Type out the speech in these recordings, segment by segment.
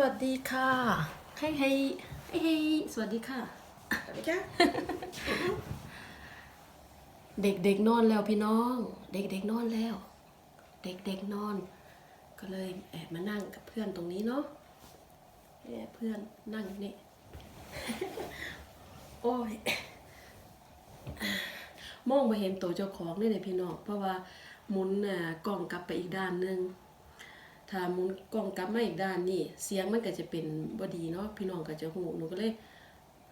วัสดีค่ะเฮ้ยเฮ้ยเฮ้ยเฮ้ยสวัสดีค่ะ Annika? เด็กๆนอนแล้วพี่น้อง เด็กๆนอนแล้ว เด็กๆนอน ก็เลยแอบมานั่งกับเพื่อนตรงนี้เนาะแอบเพื่อนนั่งนี่โอ้ยมองมาเห็นตัวเจ้าของนี่เลยพี่น้องเพราะว่าหมุนน่ะกล้องกลับไปอีกด้านหนึง ถ้าหมุนกล้องกลับมาอีกด้านนี่เสียงมันก็จะเป็นบ่ดีเนาะพี่น้องก็จะหูหนูก็เลย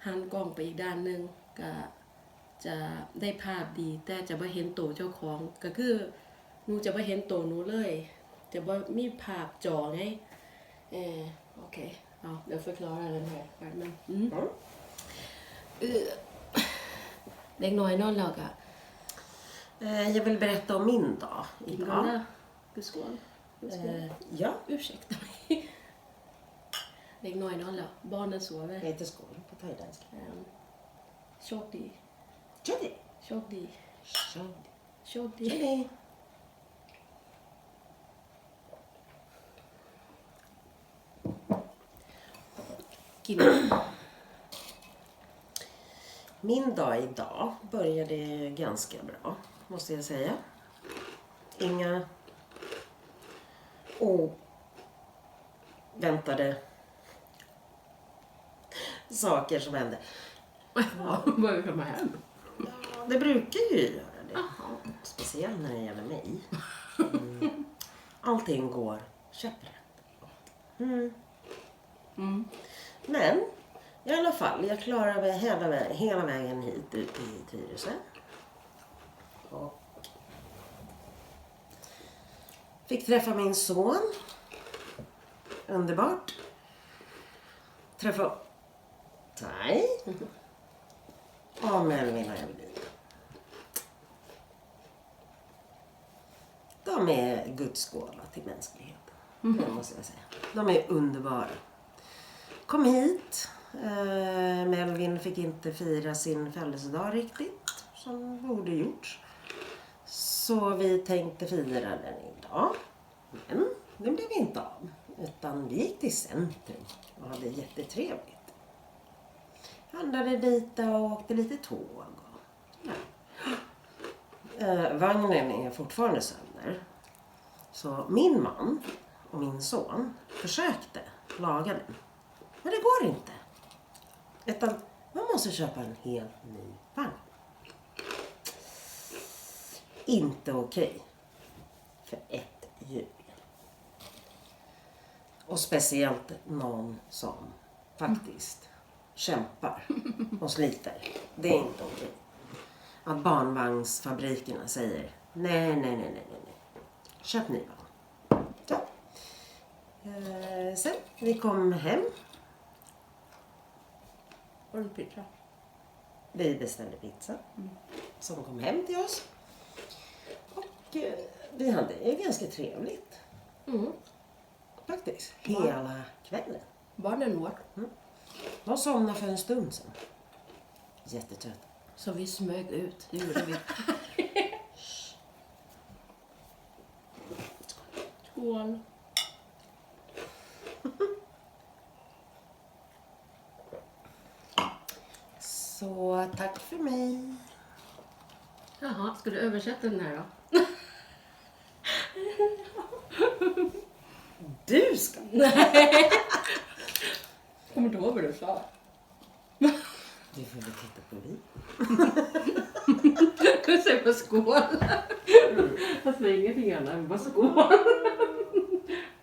หันกล้องไปอีกด้านหนึงก็จะได้ภาพดี แต่จะบ่เห็นตัวเจ้าของก็คือหนูจะบ่เห็นตัวหนูเลยจะบ่มีภาพจอไงเออโอเคเอาเดี๋ยว förklara den här skärmen อืม Mm. เออเด็กน้อยนอนแล้วก็ Eh, Jag vill berätta om min dag idag. Gunnar, Guskål. Guskål. Eh, ja. Ursäkta mig. Lägg nojn alla. Barnen sover. Det heter skål på thailändska. Um, Shorty. Shorty. Shorty. Shorty. Shorty. Min dag idag började ganska bra, måste jag säga. Inga oväntade saker som hände. Ja, börjar komma hem. Ja, det brukar ju göra det. Speciellt när det gäller mig. Mm. Allting går käpprätt. Mm. Mm. Men i alla fall, jag klarade mig hela, vä- hela vägen hit ut i Tyresö. Och fick träffa min son. Underbart. Träffa Tai. Och Melvin och Evelina. De är Guds gåva till mänskligheten. Det måste jag säga. De är underbara. Kom hit. Eh, Melvin fick inte fira sin födelsedag riktigt som borde gjorts. Så vi tänkte fira den idag. Men det blev inte av. Utan vi gick till centrum och hade jättetrevligt. Handlade lite och åkte lite tåg. Och, ja. eh, vagnen är fortfarande sönder. Så min man och min son försökte laga den. Men det går inte. Utan man måste köpa en helt ny vagn. Inte okej. För ett hjul. Och speciellt någon som faktiskt kämpar och sliter. Det är inte okej. Att barnvagnsfabrikerna säger nej, nej, nej, nej, nej. Köp ny vagn. Så. Eh, sen, vi kom hem. Har du pizza? Vi beställde pizza som kom hem till oss. Vi hade det ganska trevligt Mm. faktiskt. Hela kvällen. Barnen mår. De somnade för en stund sedan. Jättetrötta. Så vi smög ut. Det gjorde vi. Skål. Så tack för mig. Jaha, ska du översätta den här då? Du ska! Kommer inte ihåg vad du sa. Du får väl titta på vi. Du säger bara skål. Jag säger ingenting annat, bara skål.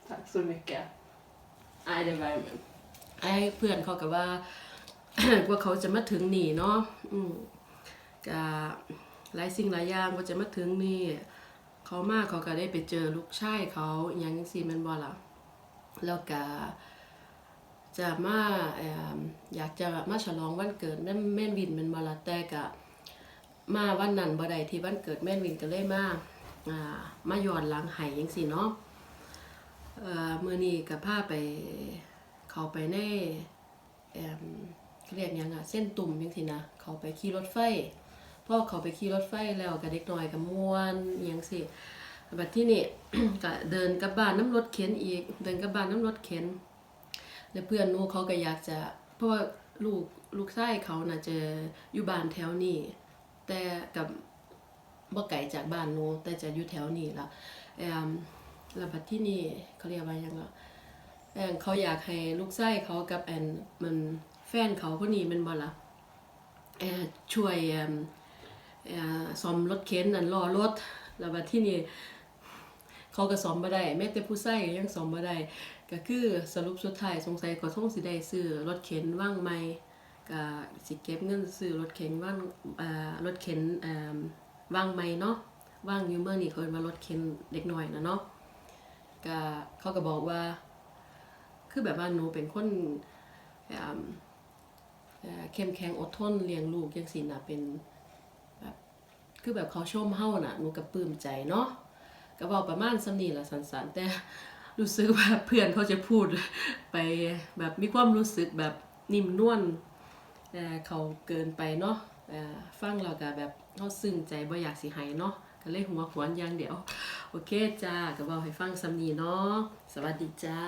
Tack så mycket. Nej, det värmer. ไอ้เพื่อนเขาก็ว่ากว่าเขาจะมาถึงนี่เนาะอืมก็หลายสิ่งหลายอย่างกว่าจะมาถึงนี่ เขามาเขาก็ได้ไปเจอลูกชายเขาอหย่างจังซี่แมันบ่ล่ะ แล้วก็จะมาอยากจะมาฉลองวันเกิดแม่แม่นวินแมันบ่ล่ะแต่ก็มาวันนั้นบ่ได้ที่วันเกิดแม่นวินก็เลยมาอ่ามาย้อนหลังให้จังซี่เนาะเอ่อมื้อนี้ก็พาไปเขาไปในเอ่มเรียกยังอะเส้นตุ่มจังซี่นะเขาไปขี่รถไฟพ่อเขาไปขี่รถไฟแล้วก็เด็กน้อยก็ม่วนยังสิ บัดที่นี่ก็เดินกลับบ้านน้ำรถเข็นอีก เดินกลับบ้านน้ำรถเข็น แล้วเพื่อนนูเขาก็อยากจะ เพราะว่าลูกลูกชายเขาน่ะจะอยู่บ้านแถวนี้ แต่กับบ่ไกลจากบ้านนูแต่จะอยู่แถวนี้ละแอมแล้วบัดที่นี่เขาเรียกว่ายังล่ะแอนเขาอยากให้ลูกชายเขากับแอนมันแฟนเขาคนนี้มันบ่ละแอนช่วยแอมแอมซ่อมรถเข็นนั่นล้อรถแล้วบัดที่นี่ เขาก็ซ่อมบ่ได้แม้แต่ผู้ใช้ก็ยังซ่อมบ่ได้ก็คือสรุปสุดท้ายสงสัยก็ต้องสิได้ซื้อรถเข็นว่างใหม่ก็สิเก็บเงินซื้อรถเข็นว่างอ่ารถเข็นอ่าว่างใหม่เนาะว่างอยู่เมื่อนี้เขาเอิ้นว่ารถเข็นเด็กน้อยนะเนาะก็เขาก็บอกว่า คือแบบว่าหนูเป็นคนเข้มแข็งอดทนเลี้ยงลูกจังซี่น่ะเป็นแบบคือแบบเขาชมเฮาน่ะหนูก็ปลื้มใจเนาะ ก็บอกประมาณสำนีละสันๆแต่รู้สึกว่าเพื่อนเขาจะพูดไปแบบมีความรู้สึกแบบนิ่มนวลแต่เขาเกินไปเนาะฟังเราก็แบบเขาซึ้งใจบ่อยากสิให้เนาะก็เลยหัวขวนอย่างเดียว โอเคจ้าก็บอกให้ฟังสำนีเนาะสวัสดีจ้า